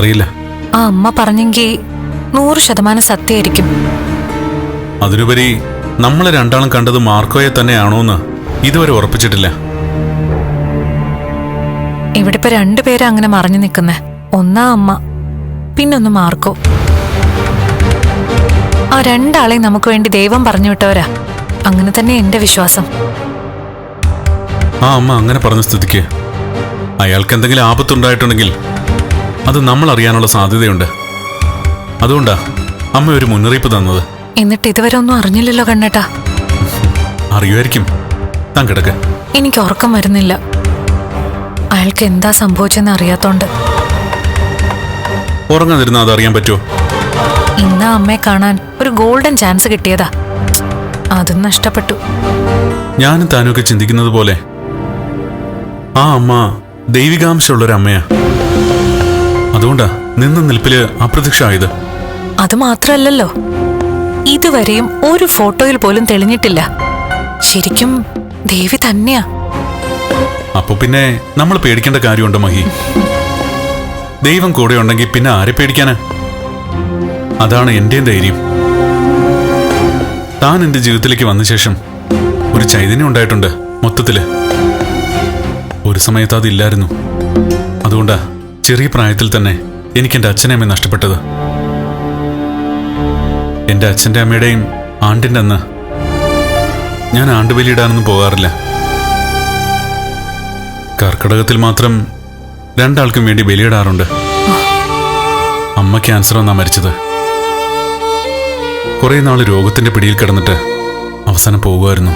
അറിയില്ല. ആ അമ്മ പറഞ്ഞെങ്കിൽ നൂറ് ശതമാനം സത്യമായിരിക്കും. അതിനുപരി നമ്മളെ രണ്ടാളും കണ്ടത് മാർക്കോയെ തന്നെയാണോന്ന് ഇതുവരെ ഉറപ്പിച്ചിട്ടില്ല. ഇവിടെ ഇപ്പൊ രണ്ടുപേരും അങ്ങനെ മറഞ്ഞു നിൽക്കുന്നേ ഒന്നാ അമ്മ പിന്നൊന്ന് മാർക്കോ. ആ രണ്ടാളെയും നമുക്ക് വേണ്ടി ദൈവം പറഞ്ഞു വിട്ടവരാ. അങ്ങനെ തന്നെ എന്റെ വിശ്വാസം. ആ അമ്മ അങ്ങനെ പറഞ്ഞ സ്ഥിതിക്ക് അയാൾക്ക് എന്തെങ്കിലും ആപത്തുണ്ടായിട്ടുണ്ടെങ്കിൽ അത് നമ്മൾ അറിയാനുള്ള സാധ്യതയുണ്ട്. അതുകൊണ്ടാ അമ്മ ഒരു മുന്നറിയിപ്പ് തന്നത്. എന്നിട്ട് ഇതുവരെ ഒന്നും അറിഞ്ഞില്ലല്ലോ കണ്ണേട്ടാ. അറിയുമായിരിക്കും. താൻ കിടക്ക്. എനിക്ക് ഉറക്കം വരുന്നില്ല. അയാൾക്ക് എന്താ സംഭവിച്ചെന്ന് അറിയാത്തോണ്ട്. ഉറങ്ങാതിരുന്ന അത് അറിയാൻ പറ്റുമോ ഇന്ന് അമ്മയെ കാണാൻ ഒരു ഗോൾഡൻ ചാൻസ് കിട്ടിയതാ. അതും നഷ്ടപ്പെട്ടു. ഞാനും താനൊക്കെ ചിന്തിക്കുന്നത് പോലെ ആ അമ്മ ദൈവികാംശമുള്ളൊരു അമ്മയാ അതുകൊണ്ടാ നിന്ന് നിൽപ്പിൽ അപ്രത്യക്ഷ ആയത് അത് മാത്രല്ലല്ലോ. ഇതുവരെയും ഒരു ഫോട്ടോയിൽ പോലും തെളിഞ്ഞിട്ടില്ല. ശരിക്കും ദേവി തന്നെയാ. അപ്പൊ പിന്നെ നമ്മൾ പേടിക്കേണ്ട കാര്യമുണ്ടോ മഹി? ദൈവം കൂടെ ഉണ്ടെങ്കിൽ പിന്നെ ആരെ പേടിക്കാന്? അതാണ് എന്റെയും ധൈര്യം. താൻ എന്റെ ജീവിതത്തിലേക്ക് വന്ന ശേഷം ഒരു ചൈതന്യം ഉണ്ടായിട്ടുണ്ട് മൊത്തത്തിൽ. ഒരു സമയത്ത് അതില്ലായിരുന്നു അതുകൊണ്ടാ ചെറിയ പ്രായത്തിൽ തന്നെ എനിക്ക് എന്റെ അച്ഛനെ അമ്മയെ നഷ്ടപ്പെട്ടത്. എന്റെ അച്ഛന്റെ അമ്മയുടെയും ആണ്ടിന്റെ അന്ന് ഞാൻ ആണ്ടുബലിയിടാനൊന്നും പോകാറില്ല. കർക്കിടകത്തിൽ മാത്രം രണ്ടാൾക്കും വേണ്ടി ബലിയിടാറുണ്ട്. അമ്മ ക്യാൻസർ വന്നാ മരിച്ചത്. കുറെ നാൾ രോഗത്തിന്റെ പിടിയിൽ കിടന്നിട്ട് അവസാനം പോകുമായിരുന്നു.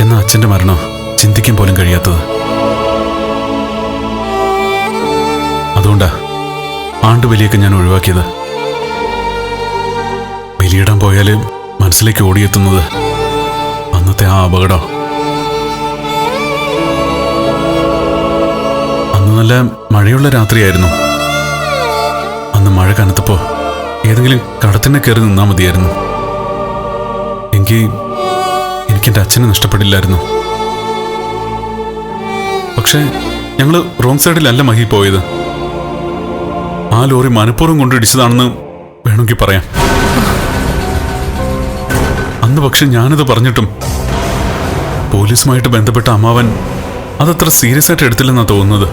എന്നാ അച്ഛന്റെ മരണം? ചിന്തിക്കാൻ പോലും കഴിയാത്തത്. അതുകൊണ്ടാ ആണ്ടുബലിയൊക്കെ ഞാൻ ഒഴിവാക്കിയത്. ബലിയിടാൻ പോയാൽ മനസ്സിലേക്ക് ഓടിയെത്തുന്നത് അന്നത്തെ ആ അപകടം. അന്ന് നല്ല മഴയുള്ള രാത്രിയായിരുന്നു. അന്ന് മഴ കനത്തപ്പോ ഏതെങ്കിലും കടത്തിനെ കയറി നിന്നാൽ മതിയായിരുന്നു. എങ്കിൽ എനിക്കെന്റെ അച്ഛനെ നഷ്ടപ്പെടില്ലായിരുന്നു. പക്ഷേ ഞങ്ങൾ റോങ് സൈഡിലല്ല മഹി പോയത്. ആ ലോറി മനഃപൂർവം കൊണ്ട് ഇടിച്ചതാണെന്ന് വേണമെങ്കിൽ പറയാം. അന്ന് പക്ഷെ ഞാനിത് പറഞ്ഞിട്ടും പോലീസുമായിട്ട് ബന്ധപ്പെട്ട അമ്മാവൻ അതത്ര സീരിയസ് ആയിട്ട് എടുത്തില്ലെന്നാ തോന്നുന്നത്.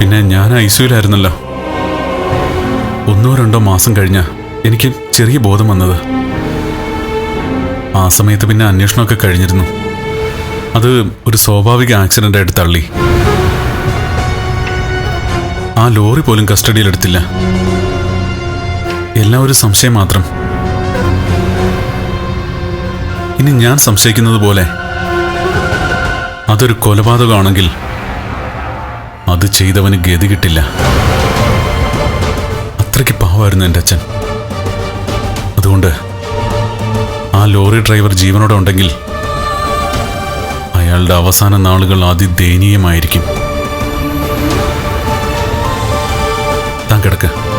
പിന്നെ ഞാൻ ഐസിയുലായിരുന്നല്ലോ. ഒന്നോ രണ്ടോ മാസം കഴിഞ്ഞ എനിക്ക് ചെറിയ ബോധം വന്നത്. ആ സമയത്ത് പിന്നെ അന്വേഷണമൊക്കെ കഴിഞ്ഞിരുന്നു. അത് ഒരു സ്വാഭാവിക ആക്സിഡന്റ് ആയിട്ട് തള്ളി. ആ ലോറി പോലും കസ്റ്റഡിയിലെടുത്തില്ല. എല്ലാം ഒരു സംശയം മാത്രം. ഇനി ഞാൻ സംശയിക്കുന്നത് പോലെ അതൊരു കൊലപാതകമാണെങ്കിൽ അത് ചെയ്തവന് ഗതി കിട്ടില്ല. അത്രയ്ക്ക് പാവമായിരുന്നു എന്റെ അച്ഛൻ. അതുകൊണ്ട് ആ ലോറി ഡ്രൈവർ ജീവനോടെ ഉണ്ടെങ്കിൽ അയാളുടെ അവസാന നാളുകൾ അതിദയനീയമായിരിക്കും താൻ കിടക്ക്.